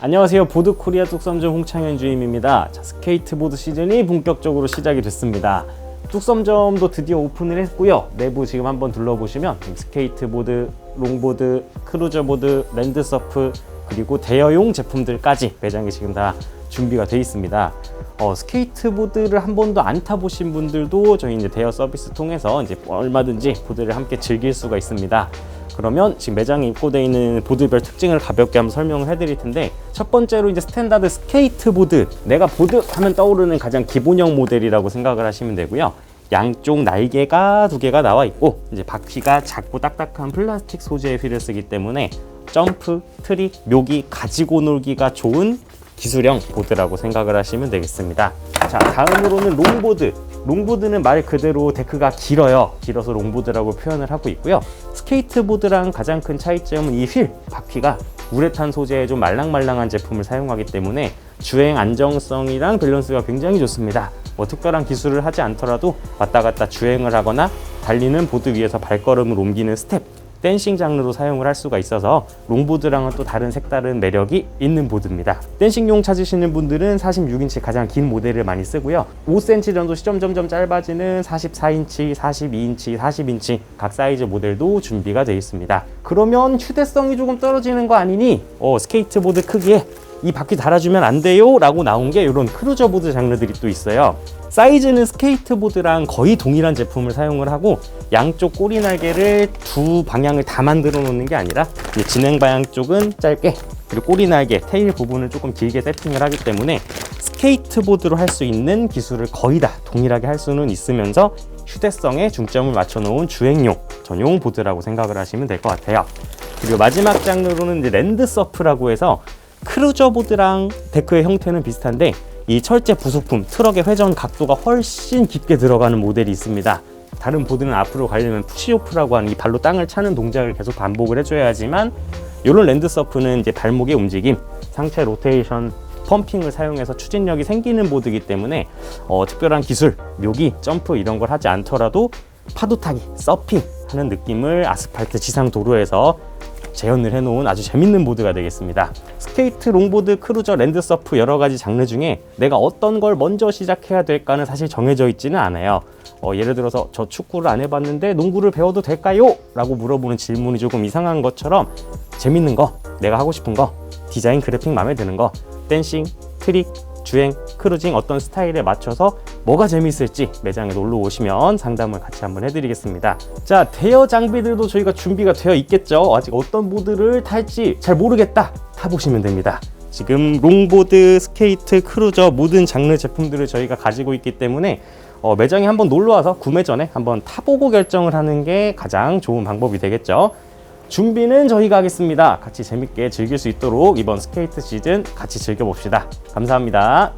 안녕하세요. 보드코리아 뚝섬점 홍창현 주임입니다. 자, 스케이트보드 시즌이 본격적으로 시작이 됐습니다. 뚝섬점도 드디어 오픈을 했고요. 내부 지금 한번 둘러보시면 스케이트보드, 롱보드, 크루저보드, 랜드서프 그리고 대여용 제품들까지 매장에 지금 다 준비가 돼 있습니다. 어, 스케이트보드를 한 번도 안 타보신 분들도 저희 이제 대여 서비스 통해서 이제 얼마든지 보드를 함께 즐길 수가 있습니다. 그러면 지금 매장에 입고되어 있는 보드별 특징을 가볍게 한번 설명을 해드릴 텐데 첫 번째로 이제 스탠다드 스케이트보드 내가 보드 하면 떠오르는 가장 기본형 모델이라고 생각을 하시면 되고요 양쪽 날개가 두 개가 나와 있고 이제 바퀴가 작고 딱딱한 플라스틱 소재의 휠을 쓰기 때문에 점프, 트릭, 묘기, 가지고 놀기가 좋은 기술형 보드라고 생각을 하시면 되겠습니다. 자, 다음으로는 롱보드. 롱보드는 말 그대로 데크가 길어요. 길어서 롱보드라고 표현을 하고 있고요. 스케이트보드랑 가장 큰 차이점은 이 휠, 바퀴가 우레탄 소재의 좀 말랑말랑한 제품을 사용하기 때문에 주행 안정성이랑 밸런스가 굉장히 좋습니다. 뭐 특별한 기술을 하지 않더라도 왔다 갔다 주행을 하거나 달리는 보드 위에서 발걸음을 옮기는 스텝, 댄싱 장르로 사용을 할 수가 있어서 롱보드랑은 또 다른 색다른 매력이 있는 보드입니다. 댄싱용 찾으시는 분들은 46인치 가장 긴 모델을 많이 쓰고요. 5cm 정도 시점점점 짧아지는 44인치, 42인치, 40인치 각 사이즈 모델도 준비가 되어 있습니다. 그러면 휴대성이 조금 떨어지는 거 아니니? 어, 스케이트보드 크기에 이 바퀴 달아주면 안 돼요? 라고 나온 게 이런 크루저보드 장르들이 또 있어요. 사이즈는 스케이트보드랑 거의 동일한 제품을 사용을 하고 양쪽 꼬리 날개를 두 방향을 다 만들어 놓는 게 아니라 진행 방향 쪽은 짧게 그리고 꼬리 날개 테일 부분을 조금 길게 세팅을 하기 때문에 스케이트보드로 할 수 있는 기술을 거의 다 동일하게 할 수는 있으면서 휴대성에 중점을 맞춰 놓은 주행용 전용 보드라고 생각을 하시면 될 것 같아요. 그리고 마지막 장르로는 이제 랜드 서프라고 해서 크루저보드랑 데크의 형태는 비슷한데 이 철제 부속품 트럭의 회전 각도가 훨씬 깊게 들어가는 모델이 있습니다. 다른 보드는 앞으로 가려면 푸시오프라고 하는 이 발로 땅을 차는 동작을 계속 반복을 해줘야 하지만 이런 랜드서프는 이제 발목의 움직임, 상체 로테이션, 펌핑을 사용해서 추진력이 생기는 보드이기 때문에 어, 특별한 기술, 묘기, 점프 이런 걸 하지 않더라도 파도 타기, 서핑 하는 느낌을 아스팔트 지상 도로에서 재현을 해놓은 아주 재밌는 보드가 되겠습니다. 스케이트, 롱보드, 크루저, 랜드서프 여러 가지 장르 중에 내가 어떤 걸 먼저 시작해야 될까는 사실 정해져 있지는 않아요. 어, 예를 들어서 저 축구를 안 해봤는데 농구를 배워도 될까요? 라고 물어보는 질문이 조금 이상한 것처럼 재밌는 거, 내가 하고 싶은 거, 디자인, 그래픽 마음에 드는 거, 댄싱, 트릭, 주행, 크루징 어떤 스타일에 맞춰서 뭐가 재미있을지 매장에 놀러 오시면 상담을 같이 한번 해드리겠습니다. 자, 대여 장비들도 저희가 준비가 되어 있겠죠. 아직 어떤 보드를 탈지 잘 모르겠다. 타보시면 됩니다. 지금 롱보드, 스케이트, 크루저 모든 장르 제품들을 저희가 가지고 있기 때문에 어, 매장에 한번 놀러 와서 구매 전에 한번 타보고 결정을 하는 게 가장 좋은 방법이 되겠죠. 준비는 저희가 하겠습니다. 같이 재밌게 즐길 수 있도록 이번 스케이트 시즌 같이 즐겨봅시다. 감사합니다.